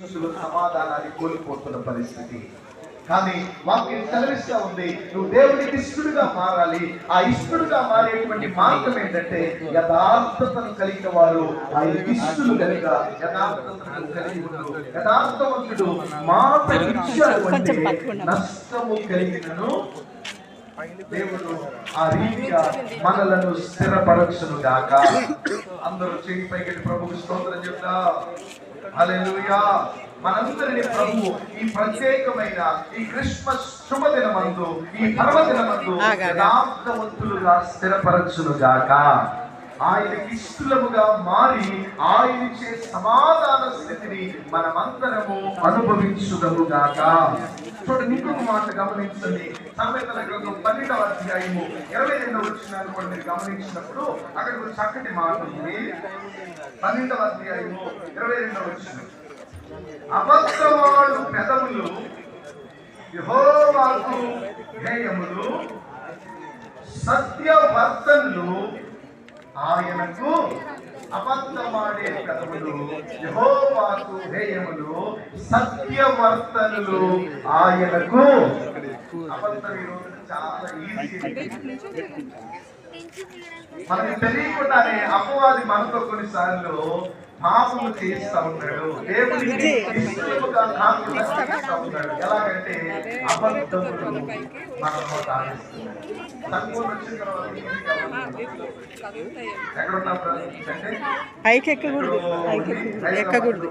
మనుషులు సమాధానాన్ని కోల్పోతున్న పరిస్థితి. కానీ వాక్యం సెలవిస్తా ఉంది నువ్వు దేవునికి ఇష్టడుగా మారాలి. ఆ ఇష్టడుగా మారేటువంటి మార్గం ఏంటంటే యథార్థతను కలిగిన వారు ఆ ఇష్టలు కనుక యథార్థతను కలిగి యథార్థవంతుడు మాట ఇచ్చాడు అంటే నష్టము కలిగినను దేవుడు ఆ రీతిగా మనలను స్థిరపరచును గాక. అందరూ చేయి పైకి ప్రభువు స్తోత్రం చెప్తా. మనందరినీ ప్రభు ఈ ప్రత్యేకమైన ఈ క్రిస్మస్ శుభదినమందు ఈ పర్వదినమందు యథార్థవంతులుగా స్థిరపరచును గాక ఆయనకి ఇష్టలముగా మారి ఆయనిచ్చే సమాధాన స్థితిని మనమందరము అనుభవించుదము గాక. చూడండి ఇంకొక మాట గమనించండి. సామెతల గ్రంథం పన్నెండవ అధ్యాయము ఇరవై రెండవ వచ్చినాలు కూడా మీరు గమనించినప్పుడు అక్కడ ఒక చక్కటి మాట ఉంది. పన్నెండవ అధ్యాయము ఇరవై రెండవ వచ్చిన అబద్ధవాడు పెదవులు యహోవాకు హేయములు సత్యవర్తన్లు ఆయనకు అబద్ధమాడే కథములు యహోవాకు హేయములు సత్యవర్తనులు ఆయనకు మనకి తెలియకుండానే అపవాది మనతో కొన్నిసార్లు పాపము చేయిస్తా ఉన్నాడు. దేవుడికి ఇష్టముగా కాకుండా చేయిస్తా ఉన్నాడు. ఎలాగంటే అబద్ధములు మన నోట ఆడిస్తున్నాడు. తక్కువ వచ్చిన తర్వాత ఏమి కావాలి? ఎక్కడ ఉన్నాం బ్రదర్? అంటే పైకి ఎక్కకూడదు. ఎక్కకూడదు.